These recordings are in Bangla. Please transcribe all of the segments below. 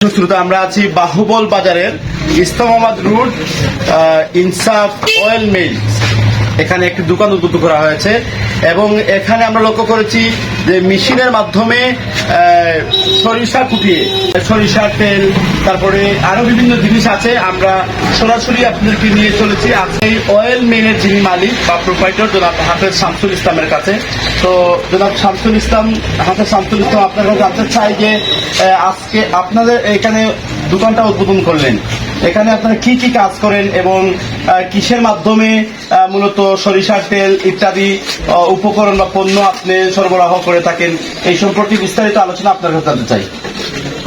শ্রোতা আমরা আছি বাহুবল বাজারের Islamabad road Insaf oil mill. এখানে একটি দোকান উদ্বোধন করা হয়েছে এবং এখানে আমরা লক্ষ্য করেছি যে মেশিনের মাধ্যমে সরিষা কুটিয়ে, সরিষার তেল, তারপরে আরও বিভিন্ন জিনিস আছে। আমরা সরাসরি আপনাদেরকে নিয়ে চলেছি। আজকে অয়েল মেনের যিনি মালিক বা প্রোপাইটর জনাব হাফেজ শামসুল ইসলামের কাছে। তো জনাব শামসুল ইসলাম, হাফেজ শামসুল ইসলাম, আপনার কাছে জানতে চাই যে আজকে আপনাদের এখানে দোকানটা উদ্বোধন করলেন। এখানে আপনারা কি কি কাজ করেন এবং কিসের মাধ্যমে মূলত সরিষার তেল ইত্যাদি উপকরণ বা পণ্য আপনি সরবরাহ করে থাকেন, এই সম্পর্কে বিস্তারিত আলোচনা আপনার কাছে জানতে চাই।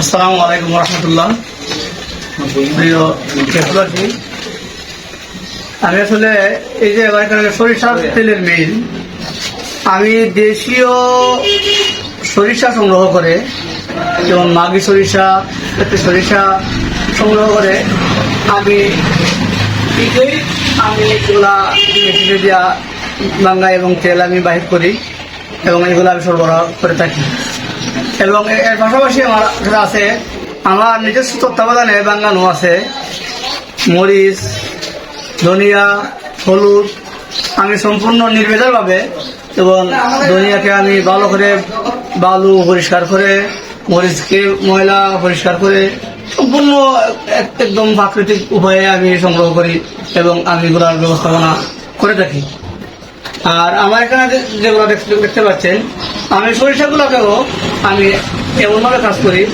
আসসালামু আলাইকুম রহমতুল্লাহ। আমি আসলে এই যে সরিষার তেলের মিল, আমি দেশীয় সরিষা সংগ্রহ করে, যেমন মাগি সরিষা একটি সরিষা সংগ্রহ করে আমি আমি এগুলা মেশিনে দেওয়া বাঙ্গা এবং তেল আমি বাহির করি এবং এগুলো আমি সরবরাহ করে থাকি। এবং এর পাশাপাশি আমার আছে, আমার নিজস্ব তত্ত্বাবধানে বাঙ্গানো আছে। মরিচ, ধনিয়া, হলুদ, আমি সম্পূর্ণ নির্ভেজালভাবে এবং ধনিয়াকে আমি ভালো করে বালু পরিষ্কার করে মরিচকে ময়লা পরিষ্কার করে সম্পূর্ণ এক- একদম প্রাকৃতিক উপায়ে আমি সংগ্রহ করি এবং আমি এগুলোর ব্যবস্থাপনা করে থাকি। আর আমার এখানে যেগুলো দেখতে পাচ্ছেন, আমি সরিষাগুলোকেও আমি এমনভাবে কাজ করি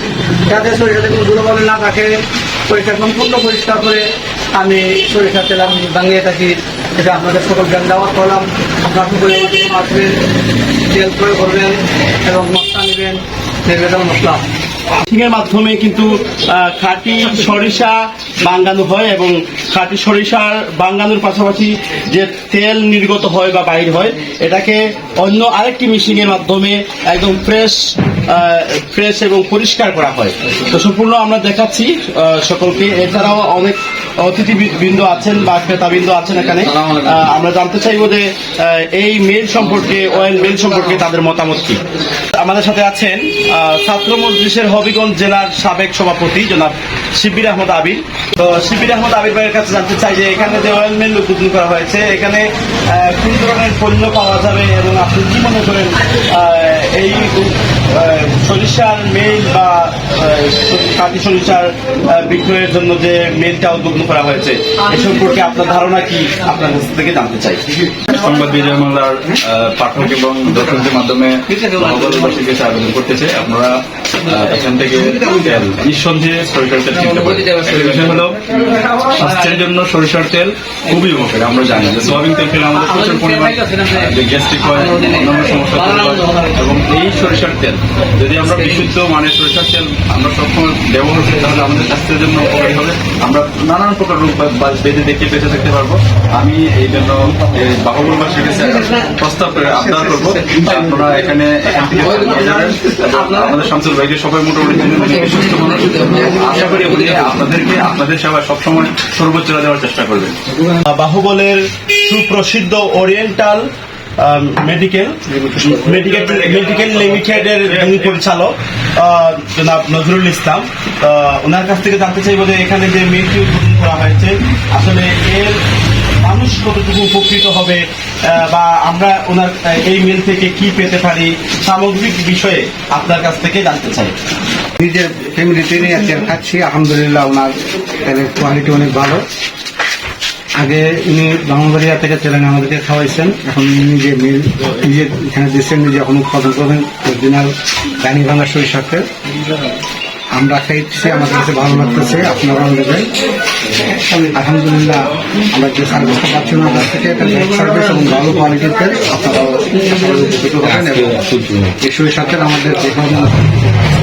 যাতে সরিষাতে কোনো দুর্বল না থাকে, পরিষ্কার সম্পূর্ণ পরিষ্কার করে আমি সরিষার তেল আমি ভাঙিয়ে থাকি। এটা আপনাদের সকল জ্ঞান দেওয়া করলাম। আপনার আসবেন তেল প্রয়োগ করবেন এবং মশলা নেবেন। মেশিনের মাধ্যমে কিন্তু খাঁটি সরিষা বাঙ্গানো হয় এবং খাঁটি সরিষার বাঙ্গানোর পাশাপাশি যে তেল নির্গত হয় বা বাইর হয়, এটাকে অন্য আরেকটি মেশিনের মাধ্যমে একদম ফ্রেশ ফ্রেশ এবং পরিষ্কার করা হয়। তো সম্পূর্ণ আমরা দেখাচ্ছি সকলকে। এছাড়াও অনেক অতিথি বৃন্দ আছেন বা ক্রেতাবৃন্দ আছেন এখানে। আমরা জানতে চাইব যে এই মেল সম্পর্কে অয়েল মেল সম্পর্কে তাদের মতামত কি? আমাদের সাথে আছেন ছাত্র মজলিসের হবিগঞ্জ জেলার সাবেক সভাপতি জনাব শিবির আহমদ আবির। তো শিবির আহমদ আবির ভাইয়ের কাছে জানতে চাই যে এখানে যে অয়েল মিল উদ্বোধন করা হয়েছে এখানে কোন ধরনের পণ্য পাওয়া যাবে এবং আপনি কি মনে করেন এই সরিষার মেল বা কাটি সরিষার বিক্রয়ের জন্য যে মেলটা উদ্বোধন করা হয়েছে এ সম্পর্কে আপনার ধারণা কি? আপনার কাছ থেকে জানতে চাই। সংবাদ বিজয় আহ, পাঠক এবং দর্শকদের মাধ্যমে আবেদন করতে চাই আপনারা এখান থেকে নিঃসন্দেহে সরিষার তেল কিনতে পারেন। হলো স্বাস্থ্যের জন্য সরিষার তেল খুবই উপকারী আমরা জানি। যে সোয়াবিন তেল খেলে আমাদের প্রচুর পরিমাণ যে গ্যাস্ট্রিক হয় অন্যান্য সমস্যা এবং এই সরিষার তেল। যদি আমরা বিশুদ্ধ মানের সরিষার তেল আমরা সবসময় ব্যবহার করি তাহলে আমাদের স্বাস্থ্যের জন্য উপকারী হবে। আমরা নানান প্রকার রোগ বেঁধে দেখে বেঁচে থাকতে পারব। আমি এই জন্য এই বাহুবলবাসীর কাছে প্রস্তাব করে আবদার করব। আপনারা এখানে থেকে আমাদের শামসুল ভাইকে সবাই মোটামুটি বিশ্বস্ত মানুষ। আশা করি উনি আপনাদেরকে আপনাদের সেবা সবসময় সর্বোচ্চটা দেওয়ার চেষ্টা করবেন বাহুবলের সুপ্রসিদ্ধ ওরিয়েন্টাল মেডিকেল মেডিকেল মেডিকেল লিমিটেডের যিনি পরিচালক জনাব নজরুল ইসলাম ওনার কাছ থেকে জানতে চাইব যে এখানে যে মিলটি উদ্বোধন করা হয়েছে, আসলে এর মানুষ কতটুকু উপকৃত হবে বা আমরা ওনার এই মিল থেকে কি পেতে পারি, সামগ্রিক বিষয়ে আপনার কাছ থেকে জানতে চাই। নিজের ফ্যামিলিতে নিয়ে খাচ্ছি, আলহামদুলিল্লাহ ওনার কোয়ালিটি অনেক ভালো। আগে উনি বাংলাবাড়িয়া থেকে তেল এনে আমাদেরকে খাওয়াইছেন। এখন নিজে মিল নিজে এখানে দিচ্ছেন, নিজে এখন উৎপাদন করবেন। অরিজিনাল রানী ভাঙা সরিষার তেল আমরা খাইছি আমাদের কাছে ভালো লাগতেছে, আপনারাও নেবেন আলহামদুলিল্লাহ, আমরা যে সার্ভিসটা পাচ্ছি কাছ থেকে সার্ভিস এবং ভালো কোয়ালিটিতে এবং এই তেল আমাদের যে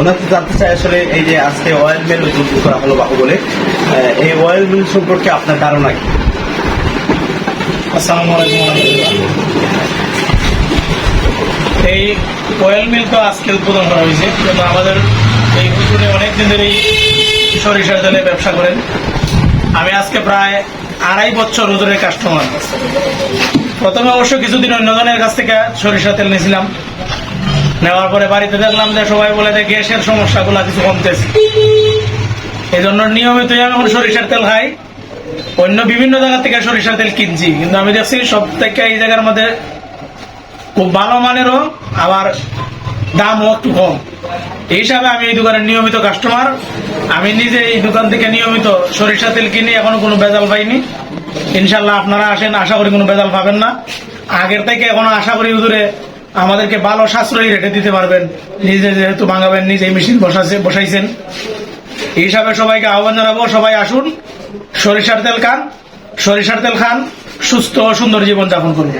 ওনার জানতে চাই আসলে এই যে আজকে অয়েল মিল উদ্বোধন করা হলো বাহুবলে এই অয়েল মিল সম্পর্কে আপনার ধারণা কি? আসসালামু এই অয়েল মিল তো আজকে উদ্বোধন করা হয়েছে, কিন্তু আমাদের এই হুজুরে অনেকদিন ধরেই সরিষার তেলে ব্যবসা করেন। আমি আজকে প্রায় আড়াই বছর হুজুরের কাস্টমার প্রথমে অবশ্য কিছুদিন অন্যজনের কাছ থেকে সরিষা তেল নিয়েছিলাম। নেওয়ার পরে বাড়িতে দেখলাম যে সবাই বলে যে গ্যাসের সমস্যাগুলো কিছু কমতেছে। এই জন্য নিয়মিতই আমি এখন সরিষার তেল খাই। অন্য বিভিন্ন জায়গা থেকে সরিষার তেল কিনছি। কিন্তু আমি দেখছি সব থেকে এই জায়গার মধ্যে খুব ভালো মানেরও, আবার দামও একটু কম। এই হিসাবে আমি এই দোকানের নিয়মিত কাস্টমার আমি নিজে এই দোকান থেকে নিয়মিত সরিষা তেল কিনি, এখনও কোনো বেজাল পাইনি। ইনশাল্লাহ আপনারা আসেন, আশা করি কোনো বেজাল পাবেন না। আগের থেকে এখনও আশা করি হুজুরে আমাদেরকে ভালো সাশ্রয়ী রেটে দিতে পারবেন। নিজে যেহেতু ভাঙাবেন নিজে মেশিন বসাছে বসাইছেন। এই হিসাবে সবাইকে আহ্বান জানাব, সবাই আসুন। সরিষার তেল খান, সরিষার তেল খান, সুস্থ ও সুন্দর জীবন যাপন করুন।